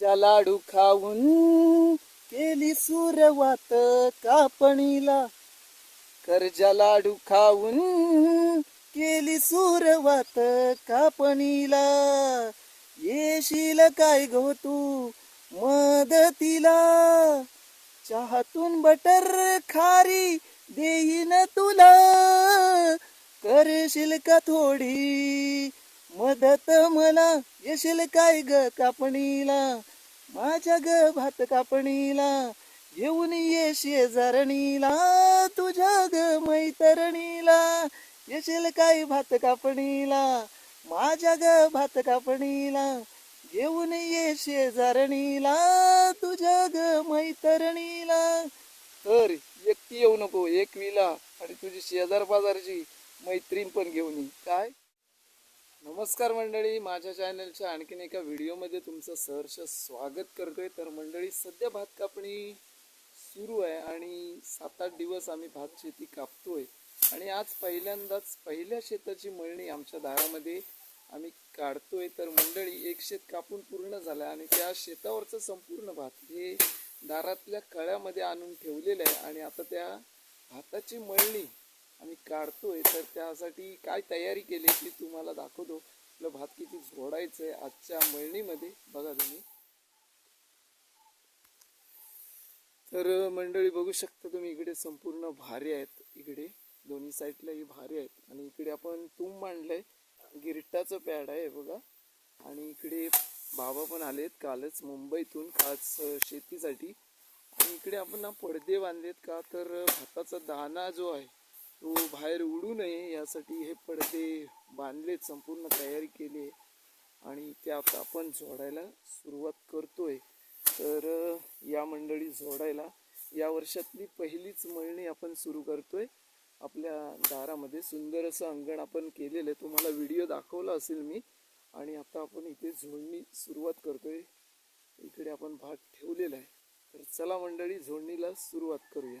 कर्जा लाडू खाऊन केली सुरवात कापणीला. कर्जा लाडू खाऊन केली सुरवात कापणीला. येशील काय गो तू मदतीला? चहातून बटर खारी देईन तुला. करशील का थोडी मदत मला येशील काय ग कापणीला? माझ्या ग भात कापणीला येऊन ये शेजारणीला तुझ्या ग मैतरणीला. येशील काय भात कापणीला? माझ्या ग भात कापणीला येऊन ये शेजारणीला तुझ्या ग मैतरणीला. तर एकटी येऊ नको एकवीला आणि तुझी शेजार बाजारची मैत्रीण पण घेऊन ये. काय? नमस्कार मंडळी माझ्या चॅनलच्या आणखीन एका व्हिडिओमध्ये तुमचं सहर्ष स्वागत करतोय. तर मंडळी सध्या भात कापणी सुरू आहे आणि सात आठ दिवस आम्ही भात शेती कापतोय. आणि आज पहिल्यांदाच पहिल्या शेताची मळणी आमच्या दारामध्ये आम्ही काढतोय. तर मंडळी एक शेत कापून पूर्ण झालं आणि त्या शेतावरचं संपूर्ण भात हे दारातल्या कळ्यामध्ये आणून ठेवलेलं आहे. आणि आता त्या भाताची मळणी आम्ही काढतोय तर त्यासाठी काय तयारी केली ती तुम्हाला दाखवतो. आपलं भात किती झोडायचं आहे आजच्या मळणीमध्ये. बघा तुम्ही. तर मंडळी बघू शकता तुम्ही इकडे संपूर्ण भारे आहेत. इकडे दोन्ही साईडला ही भारे आहेत. आणि इकडे आपण तुंब मांडलंय. गिरटाचं पॅड आहे बघा. आणि इकडे बाबा पण आलेत कालच मुंबईतून खास शेतीसाठी. आणि इकडे आपण ना पडदे बांधलेत का? तर भाताचा दाना जो आहे तो बाहेर उडू नये यासाठी हे पडदे बांधलेत संपूर्ण तयारी केली आहे. आणि ते आता आपण जोडायला सुरुवात करतोय. तर या मंडळी जोडायला या वर्षातली पहिलीच मळणी आपण सुरू करतोय. आपल्या दारामध्ये सुंदर असं अंगण आपण केलेलं आहे. तुम्हाला व्हिडिओ दाखवला असेल मी. आणि आता आपण इथे झोडणी सुरुवात करतोय. इकडे आपण भाग ठेवलेला आहे. तर चला मंडळी झोडणीला सुरुवात करूया.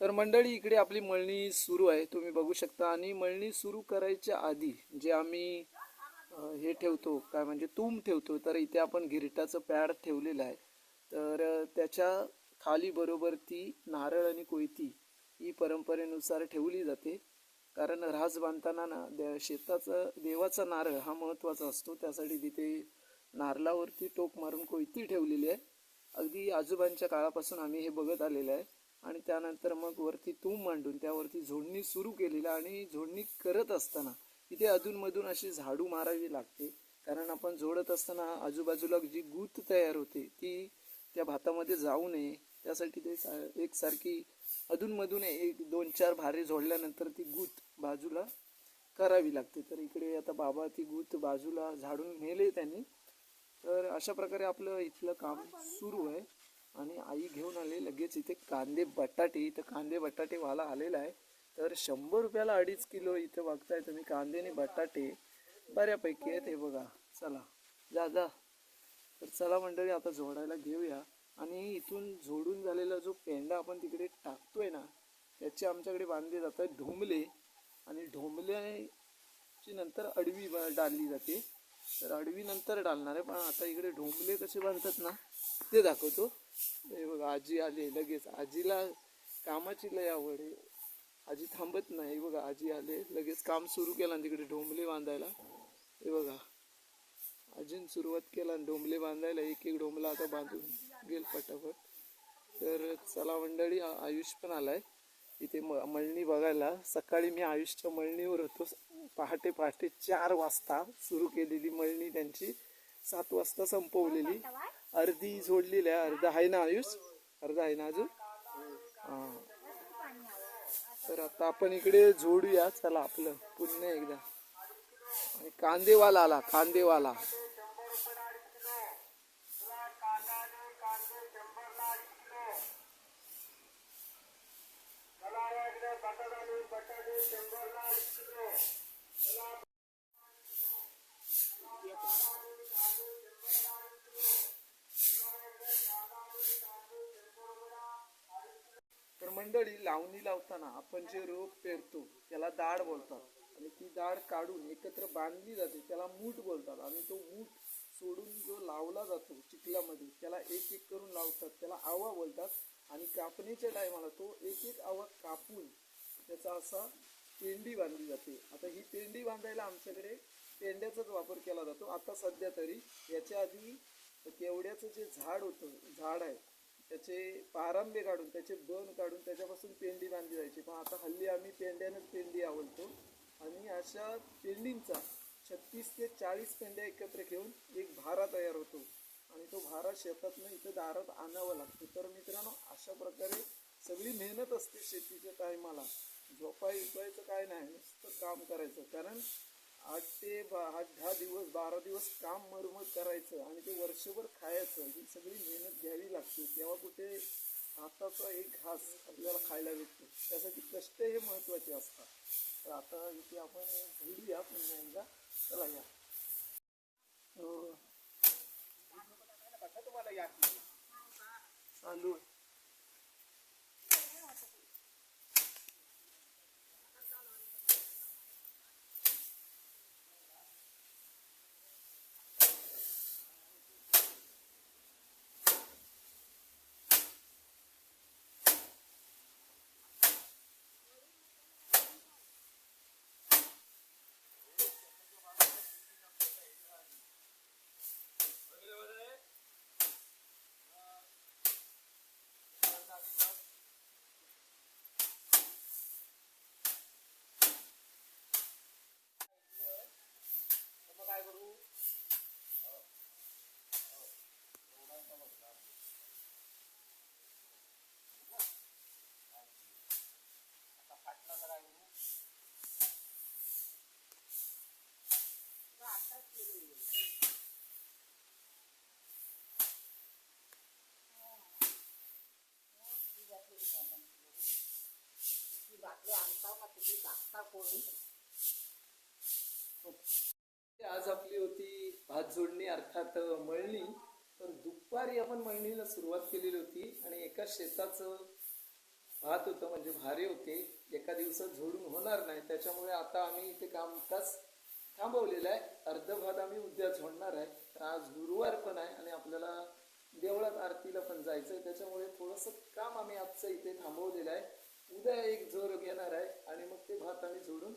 तर मंडळी इकडे आपली मळणी सुरू आहे. तुम्ही बघू शकता. आणि मळणी सुरू करायच्या आधी जे आम्ही हे ठेवतो काय म्हणजे तूम ठेवतो तर इथे आपण गिरटाचं पॅड ठेवलेलं आहे. तर त्याच्याखाली बरोबर ती नारळ आणि कोयती ही परंपरेनुसार ठेवली जाते. कारण रास बांधताना ना दे शेताचं देवाचा नारळ हा महत्त्वाचा असतो. त्यासाठी तिथे नारळावरती टोक मारून कोयती ठेवलेली आहे. अगदी आजोबांच्या काळापासून आम्ही हे बघत आलेलं आहे. आणि त्यानंतर मग वरती तूम मांडून त्यावरती झोडणी सुरू केलेलं आणि झोडणी करत असताना इथे अधूनमधून अशी झाडू मारावी लागते. कारण आपण झोडत असताना आजूबाजूला जी गूत तयार होते ती त्या भातामध्ये जाऊ नये. त्यासाठी ते सा- एकसारखी अधूनमधून एक दोन चार भारे झोडल्यानंतर ती गूत बाजूला करावी लागते. तर इकडे आता बाबा ती गूत बाजूला झाडून नेले त्यांनी. तर अशा प्रकारे आपलं इथलं काम सुरू आहे. आणि आई घेऊन आली लगेच इथे कांदे बटाटे इथं कांदे बटाटे वाला आलेला आहे. तर शंभर रुपयाला अडीच किलो इथं बघताय तुम्ही कांदे आणि बटाटे बऱ्यापैकी आहेत हे बघा. चला जा जा. तर चला मंडळी आता जोडायला घेऊया. आणि इथून जोडून झालेला जो पेंडा आपण तिकडे टाकतोय ना त्याचे आमच्याकडे बांधले जातात ढोंबले आणि ढोंबल्याची नंतर अडवी ब- डालली जाते. तर अडवी नंतर डालणार आहे पण आता इकडे ढोंबले कसे बांधतात ना ते दाखवतो. बघा आजी आली लगेच. आजीला कामाची लय आवड आहे. आजी थांबत नाही बघा. आजी आले लगेच काम सुरू केलं आणि तिकडे ढोंबले बांधायला. हे बघा. आजीन सुरुवात केला आणि डोंबले बांधायला एक एक डोंबला आता बांधून गेल पटापट. तर चला मंडळी आयुष पण आलाय. इथे म मळणी बघायला. सकाळी मी आयुषच्या मळणीवर होतो. पहाटे पहाटे चार वाजता सुरू केलेली मळणी त्यांची. सात वाजता संपवलेली. अर्धी जोडलेली आहे अर्धा आहे ना आयुष? अर्धा आहे ना अजून? हां. तर आता आपण इकडे जोडूया चला आपलं पुन्हा एकदा. आणि कांदेवाला आला कांदेवाला. मंडळी लावणी लावताना आपण जे रोप पेरतो त्याला दाढ बोलतात. आणि ती दाढ काढून एकत्र बांधली जाते त्याला मूठ बोलतात. आणि तो मूठ सोडून जो लावला जातो चिखलामध्ये त्याला एक एक करून लावतात त्याला आवा बोलतात. आणि कापणीच्या टायमाला तो एक एक आवा कापून त्याचा असा पेंडी बांधली जाते. आता ही पेंडी बांधायला आमच्याकडे पेंड्याचाच वापर केला जातो. आता सध्या तरी याच्या आधी केवड्याचं जे झाड होतं झाड आहे त्याचे पारंबे काढून त्याचे बन काढून त्याच्यापासून पेंडी बांधली जायची. पण आता हल्ली आम्ही पेंड्यानंच पेंडी आवडतो. आणि अशा पेंडींचा छत्तीस ते चाळीस पेंड्या एकत्र घेऊन एक भारा तयार होतो. आणि तो भारा शेतातनं इथं दारात आणावा लागतो. तर मित्रांनो अशा प्रकारे सगळी मेहनत असते शेतीच्या टायमाला. झोपाय उपायचं काय नाही नुसतं काम करायचं. कारण आठ ते बा आठ दहा दिवस बारा दिवस काम मरमत करायचं आणि ते वर्षभर खायचं ही सगळी मेहनत घ्यावी लागते. तेव्हा कुठे हाताचा एक घास आपल्याला खायला भेटतो. त्यासाठी कष्ट हे महत्त्वाचे असतात. तर आता इथे आपण भेटूया पुन्हा एकदा. चला या. आज आपली होती भात जोडणी अर्थात मळणी. तर दुपारी आपण मळणीला सुरुवात केलेली होती आणि एका शेताचं भात होतं म्हणजे भारी होते. एका दिवसात झोडून होणार नाही. त्याच्यामुळे आता आम्ही इथे कामकाज थांबवलेलं आहे. अर्ध भात आम्ही उद्या झोडणार आहे. तर आज गुरुवार पण आहे आणि आपल्याला देवळात आरतीला पण जायचं आहे त्याच्यामुळे थोडंसं काम आम्ही आजचं इथे थांबवलेलं आहे. उद्या एक जोर घेणार आहे आणि मग ते भात आम्ही जोडून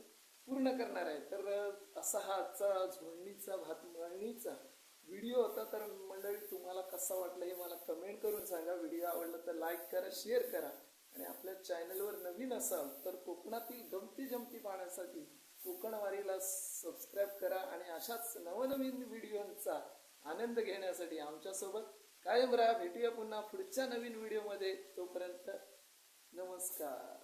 पूर्ण करणार आहे. तर असा हा आजचा झोडणीचा भात मळणीचा व्हिडिओ होता. तर मंडळी तुम्हाला कसा वाटला हे मला कमेंट करून सांगा. व्हिडिओ आवडला तर लाईक करा शेअर करा. आणि आपल्या चॅनलवर नवीन असाल तर कोकणातील गमती जमती पाहण्यासाठी कोकणवारीला सबस्क्राईब करा आणि अशाच नवनवीन व्हिडिओंचा आनंद घेण्यासाठी आमच्यासोबत कायम राहा. भेटूया पुन्हा पुढच्या नवीन व्हिडिओमध्ये. तोपर्यंत नमस्कार